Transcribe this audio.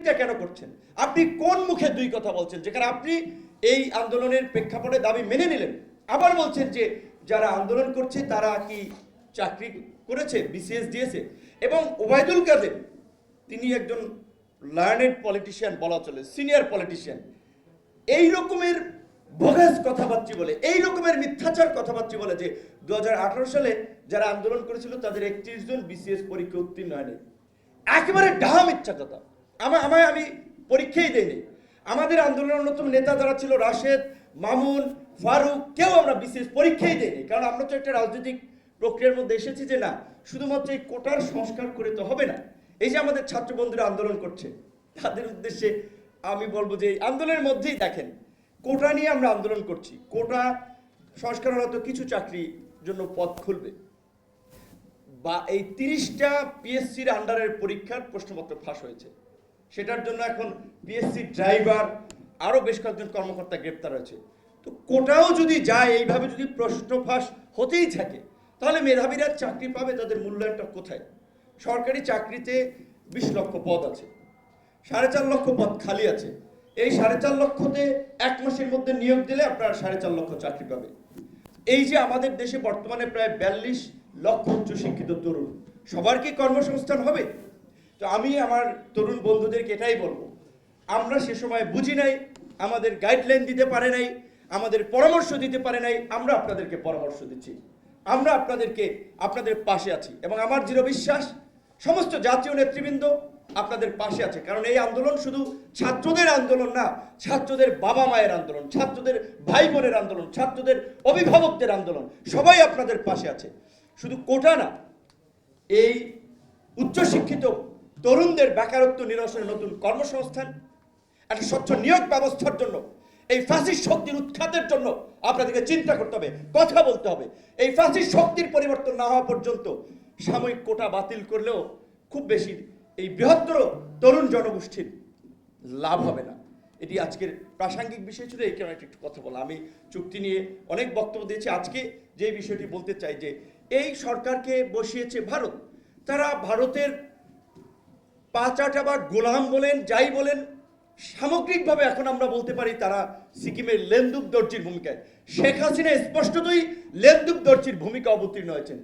এটা কেন করছেন? আপনি কোন মুখে দুই কথা বলছেন? যেখানে আপনি এই আন্দোলনের প্রেক্ষাপটে দাবি মেনে নিলেন। আবার বলছেন যে যারা আন্দোলন করছে, তারা কি চাকরি করেছে, বিসিএস দিয়েছে? এবং ওবায়দুল কাদের, তিনি একজন লার্নেড পলিটিশিয়ান বলা চলে সিনিয়র পলিটিশিয়ান এই রকমের বগাস কথাবার্তা বলে, এই রকমের মিথ্যাচার কথাবার্তা বলে যে দু হাজার আঠারো সালে যারা আন্দোলন করেছিল, তাদের একত্রিশ জন বিসিএস পরীক্ষা উত্তীর্ণ হয়নি। একেবারে ডাহা মিথ্যা কথা। আমার আমায় আমি পরীক্ষাই দেয়নি আমাদের আন্দোলনের অন্যতম নেতা যারা ছিল, রাশেদ, মামুন, ফারুক, কেউ আমরা বিশেষ পরীক্ষাই দেয়নি কারণ আমরা তো একটা রাজনৈতিক প্রক্রিয়ার মধ্যে এসেছি যে না, শুধুমাত্র এই কোটার সংস্কার করে তো হবে না। এই যে আমাদের ছাত্র বন্ধুরা আন্দোলন করছে, তাদের উদ্দেশ্যে আমি বলব যে আন্দোলনের মধ্যেই দেখেন, কোটা নিয়ে আমরা আন্দোলন করছি। কোটা সংস্কার হলে তো কিছু চাকরির জন্য পথ খুলবে। বা এই তিরিশটা পিএসসির আন্ডারের পরীক্ষার প্রশ্নপত্র ফাঁস হয়েছে। সেটার জন্য এখন বিএসসি ড্রাইভার আরও বেশ কয়েকজন কর্মকর্তা গ্রেপ্তার হয়েছে। তো কোটাও যদি যায়, এইভাবে যদি প্রশ্ন ফাঁস হতেই থাকে, তাহলে মেধাবীরা চাকরি পাবে, তাদের মূল্যায়নটা কোথায়? সরকারি চাকরিতে বিশ লক্ষ পদ আছে, সাড়ে চার লক্ষ পদ খালি আছে। এই সাড়ে চার লক্ষতে এক মাসের মধ্যে নিয়োগ দিলে আপনার সাড়ে চার লক্ষ চাকরি পাবে। এই যে আমাদের দেশে বর্তমানে প্রায় বিয়াল্লিশ লক্ষ উচ্চশিক্ষিত তরুণ, সবার কি কর্মসংস্থান হবে? তো আমি আমার তরুণ বন্ধুদেরকে এটাই বলব, আমরা সে সময় বুঝি নাই, আমাদের গাইডলাইন দিতে পারে নাই, আমাদের পরামর্শ দিতে পারে নাই, আমরা আপনাদেরকে পরামর্শ দিচ্ছি। আমরা আপনাদেরকে, আপনাদের পাশে আছি এবং আমার দৃঢ় বিশ্বাস, সমস্ত জাতীয় নেতৃবৃন্দ আপনাদের পাশে আছে। কারণ এই আন্দোলন শুধু ছাত্রদের আন্দোলন না, ছাত্রদের বাবা মায়ের আন্দোলন, ছাত্রদের ভাই বোনের আন্দোলন, ছাত্রদের অভিভাবকদের আন্দোলন, সবাই আপনাদের পাশে আছে। শুধু কোটা না, এই উচ্চশিক্ষিত তরুণদের বেকারত্ব নিরসনে নতুন কর্মসংস্থান, একটা স্বচ্ছ নিয়োগ ব্যবস্থার জন্য, এই ফাঁসির শক্তির উৎখাতের জন্য আপনাদেরকে চিন্তা করতে হবে, কথা বলতে হবে। এই ফাঁসির শক্তির পরিবর্তন না হওয়া পর্যন্ত সাময়িক কোটা বাতিল করলেও খুব বেশি এই বৃহত্তর তরুণ জনগোষ্ঠীর লাভ হবে না। এটি আজকের প্রাসঙ্গিক বিষয় ছিল, এই কারণে একটু কথা বলা। আমি চুক্তি নিয়ে অনেক বক্তব্য দিয়েছি। আজকে যে বিষয়টি বলতে চাই যে, এই সরকারকে বসিয়েছে ভারত, তারা ভারতের পাচাটা বা গোলাম বলেন, যাই বলেন, সামগ্রিকভাবে এখন আমরা বলতে পারি তারা সিকিমের লেন্দুক দর্জির ভূমিকায়। শেখ হাসিনা স্পষ্টতই লেন্দুক দর্জির ভূমিকা অবতীর্ণ হয়েছেন।